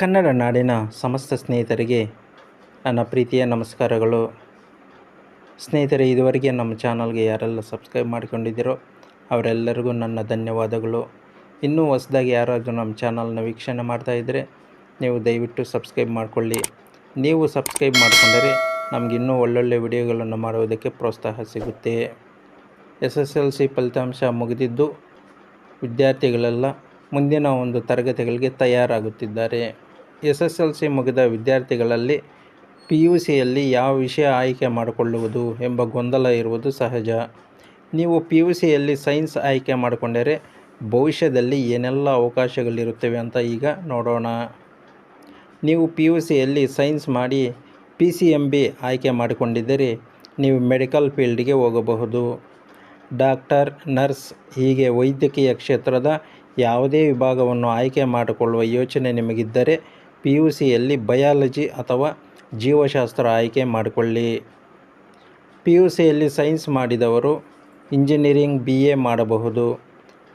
ಕನ್ನಡ ನಾಡಿನ ಸಮಸ್ತ ಸ್ನೇಹಿತರಿಗೆ ನನ್ನ ಪ್ರೀತಿಯ ನಮಸ್ಕಾರಗಳು. ಸ್ನೇಹಿತರೆ, ಇದುವರೆಗೆ ನಮ್ಮ ಚಾನಲ್ಗೆ ಯಾರೆಲ್ಲ ಸಬ್ಸ್ಕ್ರೈಬ್ ಮಾಡಿಕೊಂಡಿದ್ದೀರೋ ಅವರೆಲ್ಲರಿಗೂ ನನ್ನ ಧನ್ಯವಾದಗಳು. ಇನ್ನೂ ಹೊಸದಾಗಿ ಯಾರಾದರೂ ನಮ್ಮ ಚಾನಲ್ನ ವೀಕ್ಷಣೆ ಮಾಡ್ತಾ ಇದ್ದರೆ ನೀವು ದಯವಿಟ್ಟು ಸಬ್ಸ್ಕ್ರೈಬ್ ಮಾಡಿಕೊಳ್ಳಿ. ನೀವು ಸಬ್ಸ್ಕ್ರೈಬ್ ಮಾಡಿಕೊಂಡರೆ ನಮಗೆ ಇನ್ನೂ ಒಳ್ಳೊಳ್ಳೆ ವಿಡಿಯೋಗಳನ್ನು ಮಾಡುವುದಕ್ಕೆ ಪ್ರೋತ್ಸಾಹ ಸಿಗುತ್ತೆ. ಎಸ್ ಎಸ್ ಎಲ್ ಸಿ ಫಲಿತಾಂಶ ಮುಗಿದಿದ್ದು ವಿದ್ಯಾರ್ಥಿಗಳೆಲ್ಲ ಮುಂದಿನ ಒಂದು ತರಗತಿಗಳಿಗೆ ತಯಾರಾಗುತ್ತಿದ್ದಾರೆ. ಎಸ್ ಎಸ್ ಎಲ್ ಸಿ ಮುಗಿದ ವಿದ್ಯಾರ್ಥಿಗಳಲ್ಲಿ ಪಿ ಯು ಸಿಯಲ್ಲಿ ಯಾವ ವಿಷಯ ಆಯ್ಕೆ ಮಾಡಿಕೊಳ್ಳುವುದು ಎಂಬ ಗೊಂದಲ ಇರುವುದು ಸಹಜ. ನೀವು ಪಿ ಯು ಸಿಯಲ್ಲಿ ಸೈನ್ಸ್ ಆಯ್ಕೆ ಮಾಡಿಕೊಂಡರೆ ಭವಿಷ್ಯದಲ್ಲಿ ಏನೆಲ್ಲ ಅವಕಾಶಗಳಿರುತ್ತವೆ ಅಂತ ಈಗ ನೋಡೋಣ. ನೀವು ಪಿ ಯು ಸಿಯಲ್ಲಿ ಸೈನ್ಸ್ ಮಾಡಿ ಪಿ ಸಿ ಎಂ ಬಿ ಆಯ್ಕೆ ಮಾಡಿಕೊಂಡಿದ್ದರೆ ನೀವು ಮೆಡಿಕಲ್ ಫೀಲ್ಡ್ಗೆ ಹೋಗಬಹುದು. ಡಾಕ್ಟರ್, ನರ್ಸ್ ಹೀಗೆ ವೈದ್ಯಕೀಯ ಕ್ಷೇತ್ರದ ಯಾವುದೇ ವಿಭಾಗವನ್ನು ಆಯ್ಕೆ ಮಾಡಿಕೊಳ್ಳುವ ಯೋಚನೆ ನಿಮಗಿದ್ದರೆ ಪಿ ಯು ಸಿಯಲ್ಲಿ ಬಯಾಲಜಿ ಅಥವಾ ಜೀವಶಾಸ್ತ್ರ ಆಯ್ಕೆ ಮಾಡಿಕೊಳ್ಳಿ. ಪಿ ಯು ಸಿಯಲ್ಲಿ ಸೈನ್ಸ್ ಮಾಡಿದವರು ಇಂಜಿನಿಯರಿಂಗ್ ಬಿ ಎ ಮಾಡಬಹುದು.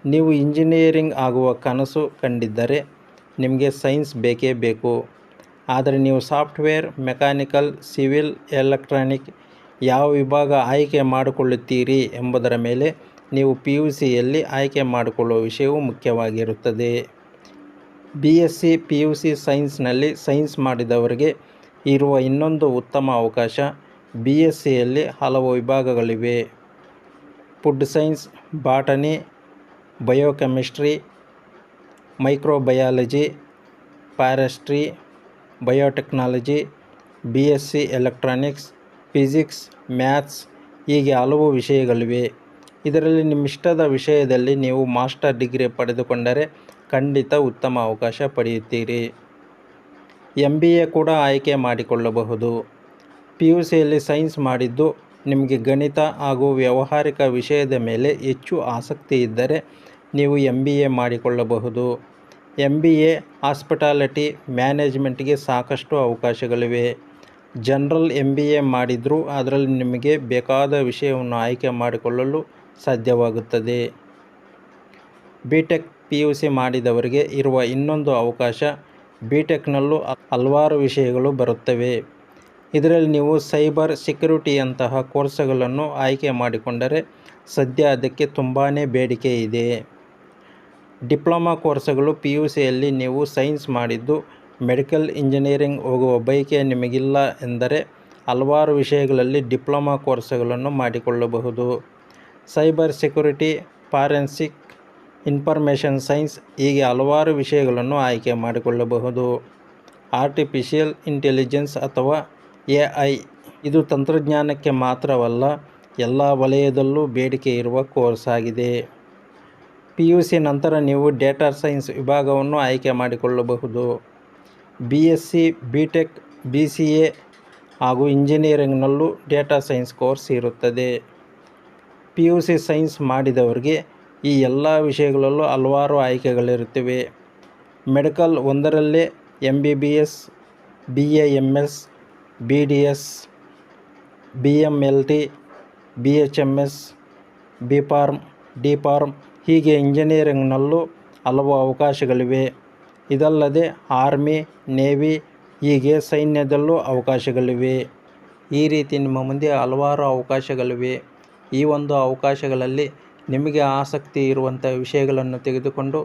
ನೀವು ಇಂಜಿನಿಯರಿಂಗ್ ಆಗುವ ಕನಸು ಕಂಡಿದ್ದರೆ ನಿಮಗೆ ಸೈನ್ಸ್ ಬೇಕೇ ಬೇಕು. ಆದರೆ ನೀವು ಸಾಫ್ಟ್ವೇರ್, ಮೆಕ್ಯಾನಿಕಲ್, ಸಿವಿಲ್, ಎಲೆಕ್ಟ್ರಾನಿಕ್ ಯಾವ ವಿಭಾಗ ಆಯ್ಕೆ ಮಾಡಿಕೊಳ್ಳುತ್ತೀರಿ ಎಂಬುದರ ಮೇಲೆ ನೀವು ಪಿ ಯು ಸಿಯಲ್ಲಿ ಆಯ್ಕೆ ಮಾಡಿಕೊಳ್ಳುವ ವಿಷಯವು ಮುಖ್ಯವಾಗಿರುತ್ತದೆ. B S C P U C ಸೈನ್ಸ್ನಲ್ಲಿ science ಮಾಡಿದವರಿಗೆ ಇರುವ ಇನ್ನೊಂದು ಉತ್ತಮ ಅವಕಾಶ ಬಿ ಎಸ್ ಸಿಯಲ್ಲಿ ಹಲವು ವಿಭಾಗಗಳಿವೆ. Food science botany biochemistry microbiology forestry biotechnology B S C electronics physics maths ಹೀಗೆ ಹಲವು ವಿಷಯಗಳಿವೆ. ಇದರಲ್ಲಿ ನಿಮ್ಮಿಷ್ಟದ ವಿಷಯದಲ್ಲಿ ನೀವು ಮಾಸ್ಟರ್ ಡಿಗ್ರಿ ಪಡೆದುಕೊಂಡರೆ ಖಂಡಿತ ಉತ್ತಮ ಅವಕಾಶ ಪಡೆಯುತ್ತೀರಿ. ಎಂ ಬಿ ಎ ಕೂಡ ಆಯ್ಕೆ ಮಾಡಿಕೊಳ್ಳಬಹುದು. ಪಿ ಯು ಸಿಯಲ್ಲಿ ಸೈನ್ಸ್ ಮಾಡಿದ್ದು ನಿಮಗೆ ಗಣಿತ ಹಾಗೂ ವ್ಯಾವಹಾರಿಕ ವಿಷಯದ ಮೇಲೆ ಹೆಚ್ಚು ಆಸಕ್ತಿ ಇದ್ದರೆ ನೀವು ಎಂ ಬಿ ಎ ಮಾಡಿಕೊಳ್ಳಬಹುದು. ಎಂ ಬಿ ಎ ಹಾಸ್ಪಿಟಾಲಿಟಿ ಮ್ಯಾನೇಜ್ಮೆಂಟ್ಗೆ ಸಾಕಷ್ಟು ಅವಕಾಶಗಳಿವೆ. ಜನರಲ್ ಎಂ ಬಿ ಎ ಮಾಡಿದರೂ ಅದರಲ್ಲಿ ನಿಮಗೆ ಬೇಕಾದ ವಿಷಯವನ್ನು ಆಯ್ಕೆ ಮಾಡಿಕೊಳ್ಳಲು ಸಾಧ್ಯವಾಗುತ್ತದೆ. B tech P U C ಮಾಡಿದವರಿಗೆ ಇರುವ ಇನ್ನೊಂದು ಅವಕಾಶ ಬಿ ಟೆಕ್ನಲ್ಲೂ ಹಲವಾರು ವಿಷಯಗಳು ಬರುತ್ತವೆ. ಇದರಲ್ಲಿ ನೀವು ಸೈಬರ್ ಸೆಕ್ಯುರಿಟಿಯಂತಹ ಕೋರ್ಸ್ಗಳನ್ನು ಆಯ್ಕೆ ಮಾಡಿಕೊಂಡರೆ ಸದ್ಯ ಅದಕ್ಕೆ ತುಂಬಾ ಬೇಡಿಕೆ ಇದೆ. ಡಿಪ್ಲೊಮಾ ಕೋರ್ಸ್ಗಳು ಪಿ ಯು ಸಿಯಲ್ಲಿ ನೀವು ಸೈನ್ಸ್ ಮಾಡಿದ್ದು, ಮೆಡಿಕಲ್ ಇಂಜಿನಿಯರಿಂಗ್ ಹೋಗುವ ಬಯಕೆ ನಿಮಗಿಲ್ಲ ಎಂದರೆ ಹಲವಾರು ವಿಷಯಗಳಲ್ಲಿ ಡಿಪ್ಲೊಮಾ ಕೋರ್ಸ್ಗಳನ್ನು ಮಾಡಿಕೊಳ್ಳಬಹುದು. Cyber security, forensic information science ಹೀಗೆ ಹಲವಾರು ವಿಷಯಗಳನ್ನು ಆಯ್ಕೆ ಮಾಡಿಕೊಳ್ಳಬಹುದು. ಆರ್ಟಿಫಿಷಿಯಲ್ ಇಂಟೆಲಿಜೆನ್ಸ್ ಅಥವಾ ಎ ಐ ಇದು ತಂತ್ರಜ್ಞಾನಕ್ಕೆ ಮಾತ್ರವಲ್ಲ, ಎಲ್ಲ ವಲಯದಲ್ಲೂ ಬೇಡಿಕೆ ಇರುವ ಕೋರ್ಸ್ ಆಗಿದೆ. ಪಿ ಯು ಸಿ ನಂತರ ನೀವು ಡೇಟಾ ಸೈನ್ಸ್ ವಿಭಾಗವನ್ನು ಆಯ್ಕೆ ಮಾಡಿಕೊಳ್ಳಬಹುದು. B S C, B tech, B C A ಹಾಗೂ ಇಂಜಿನಿಯರಿಂಗ್ನಲ್ಲೂ ಡೇಟಾ ಸೈನ್ಸ್ ಕೋರ್ಸ್ ಇರುತ್ತದೆ. ಪಿ ಯು ಸಿ ಸೈನ್ಸ್ ಮಾಡಿದವರಿಗೆ ಈ ಎಲ್ಲ ವಿಷಯಗಳಲ್ಲೂ ಹಲವಾರು ಆಯ್ಕೆಗಳಿರುತ್ತಿವೆ. ಮೆಡಿಕಲ್ ಒಂದರಲ್ಲೇ M B B S B A M S B D S B M L T B H M S B pharm D pharm ಹೀಗೆ ಇಂಜಿನಿಯರಿಂಗ್ನಲ್ಲೂ ಹಲವು ಅವಕಾಶಗಳಿವೆ. ಇದಲ್ಲದೆ ಆರ್ಮಿ ನೇವಿ ಹೀಗೆ ಸೈನ್ಯದಲ್ಲೂ ಅವಕಾಶಗಳಿವೆ. ಈ ರೀತಿ ನಿಮ್ಮ ಮುಂದೆ ಹಲವಾರು ಅವಕಾಶಗಳಿವೆ. ಈ ಒಂದು ಅವಕಾಶಗಳಲ್ಲಿ ನಿಮಗೆ ಆಸಕ್ತಿ ಇರುವಂಥ ವಿಷಯಗಳನ್ನು ತೆಗೆದುಕೊಂಡು,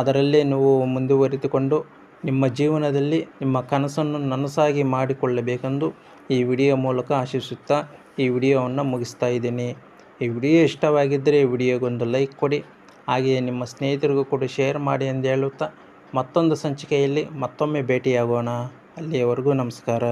ಅದರಲ್ಲೇ ನೀವು ಮುಂದುವರಿದುಕೊಂಡು ನಿಮ್ಮ ಜೀವನದಲ್ಲಿ ನಿಮ್ಮ ಕನಸನ್ನು ನನಸಾಗಿ ಮಾಡಿಕೊಳ್ಳಬೇಕೆಂದು ಈ ವಿಡಿಯೋ ಮೂಲಕ ಆಶಿಸುತ್ತಾ ಈ ವಿಡಿಯೋವನ್ನು ಮುಗಿಸ್ತಾ ಇದ್ದೀನಿ. ಈ ವಿಡಿಯೋ ಇಷ್ಟವಾಗಿದ್ದರೆ ಈ ವಿಡಿಯೋಗೊಂದು ಲೈಕ್ ಕೊಡಿ, ಹಾಗೆಯೇ ನಿಮ್ಮ ಸ್ನೇಹಿತರಿಗೂ ಕೂಡ ಶೇರ್ ಮಾಡಿ ಎಂದು ಹೇಳುತ್ತಾ ಮತ್ತೊಂದು ಸಂಚಿಕೆಯಲ್ಲಿ ಮತ್ತೊಮ್ಮೆ ಭೇಟಿಯಾಗೋಣ. ಅಲ್ಲಿಯವರೆಗೂ ನಮಸ್ಕಾರ.